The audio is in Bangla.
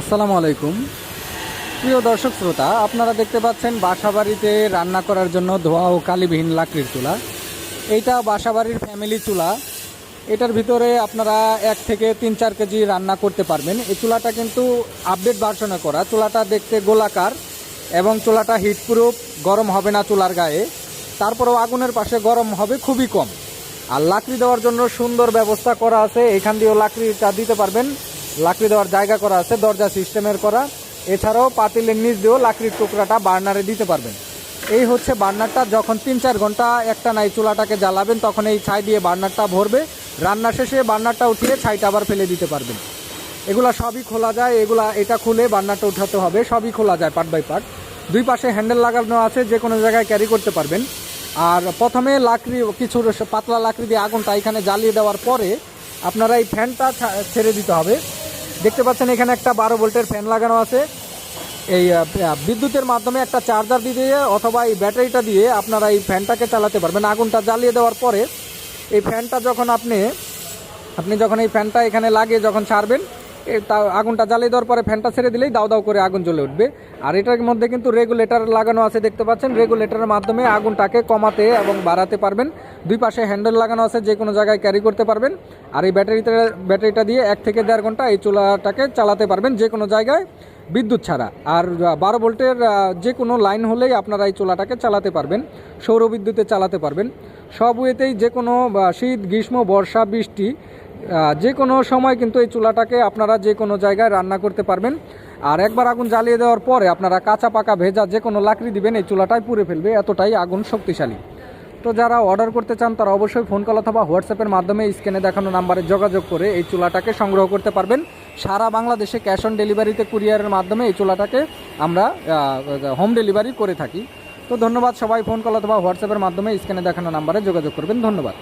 আসসালামু আলাইকুম। প্রিয় দর্শক শ্রোতা, আপনারা দেখতে পাচ্ছেন বাসাবাড়িতে রান্না করার জন্য ধোয়া ও কালিবিহীন লাকড়ির চুলা। এইটা বাসাবাড়ির ফ্যামিলি চুলা। এটার ভিতরে আপনারা এক থেকে তিন, চার কেজি রান্না করতে পারবেন। এই চুলাটা কিন্তু আপডেট ভার্সনে করা। চুলাটা দেখতে গোলাকার এবং চুলাটা হিটপ্রুফ গরম হবে না চুলার গায়ে। তারপরেও আগুনের পাশে গরম হবে খুবই কম। আর লাকড়ি দেওয়ার জন্য সুন্দর ব্যবস্থা করা আছে। এখান দিয়েও লাকড়িটা দিতে পারবেন। লাকড়ি দেওয়ার জায়গা করা আছে, দরজা সিস্টেমের করা। এছাড়াও পাতিলের নিচ দিয়েও লাকড়ির টুকরাটা বার্নারে দিতে পারবেন। এই হচ্ছে বার্নারটা, যখন তিন চার ঘণ্টা একটা নাই চুলাটাকে জ্বালাবেন, তখন এই ছাই দিয়ে বার্নারটা ভরবে। রান্না শেষে বার্নারটা উঠিয়ে ছাইটা আবার ফেলে দিতে পারবেন। এগুলা সবই খোলা যায়, এগুলা এটা খুলে বার্নারটা উঠাতে হবে, সবই খোলা যায় পার্ট বাই পার্ট। দুই পাশে হ্যান্ডেল লাগানো আছে, যে কোনো জায়গায় ক্যারি করতে পারবেন। আর প্রথমে লাকড়ি, কিছু পাতলা লাকড়ি দিয়ে আগুনটা এখানে জ্বালিয়ে দেওয়ার পরে আপনারা এই ফ্যানটা ছেড়ে দিতে হবে। দেখতে পাচ্ছেন এখানে একটা বারো ভোল্টের ফ্যান লাগানো আছে। এই বিদ্যুতের মাধ্যমে একটা চার্জার দিয়ে অথবা এই ব্যাটারিটা দিয়ে আপনারা এই ফ্যানটাকে চালাতে পারবেন। আগুনটা জ্বালিয়ে দেওয়ার পরে এই ফ্যানটা যখন আপনি আপনি যখন এই ফ্যানটা এখানে লাগিয়ে যখন ছাড়বেন তা আগুনটা জ্বালিয়ে দেওয়ার পরে ফ্যানটা ছেড়ে দিলেই দাও দাও করে আগুন জ্বলে উঠবে। আর এটার মধ্যে কিন্তু রেগুলেটর লাগানো আছে, দেখতে পাচ্ছেন? রেগুলেটরের মাধ্যমে আগুনটাকে কমাতে এবং বাড়াতে পারবেন। দুই পাশে হ্যান্ডেল লাগানো আছে, যে কোনো জায়গায় ক্যারি করতে পারবেন। আর এই ব্যাটারিতে ব্যাটারিটা দিয়ে এক থেকে দেড় ঘণ্টা এই চুলাটাকে চালাতে পারবেন, যে কোনো জায়গায় বিদ্যুৎ ছাড়া। আর বারো ভোল্টের যে কোনো লাইন হলেই আপনারা এই চুলাটাকে চালাতে পারবেন সৌর বিদ্যুতে চালাতে পারবেন। সব ওয়েতেই যে কোনো শীত, গ্রীষ্ম, বর্ষা, বৃষ্টি যে কোনো সময় কিন্তু এই চুলাটাকে আপনারা যে কোনো জায়গায় রান্না করতে পারবেন। আর একবার আগুন জ্বালিয়ে দেওয়ার পরে আপনারা কাঁচা পাকা ভেজা যে কোনো লাকড়ি দিবেন, এই চুলাটাই পুড়ে ফেলবে, এতটাই আগুন শক্তিশালী। তো যারা অর্ডার করতে চান, তারা অবশ্যই ফোন কল অথবা হোয়াটসঅ্যাপের মাধ্যমে স্ক্যানে দেখানো নাম্বারে যোগাযোগ করে এই চুলাটাকে সংগ্রহ করতে পারবেন। সারা বাংলাদেশে ক্যাশ অন ডেলিভারিতে কুরিয়ারের মাধ্যমে এই চুলাটাকে আমরা হোম ডেলিভারি করে থাকি। তো ধন্যবাদ সবাই, ফোন কল অথবা হোয়াটসঅ্যাপের মাধ্যমে স্ক্রিনে দেখানো নাম্বারে যোগাযোগ করবেন। ধন্যবাদ।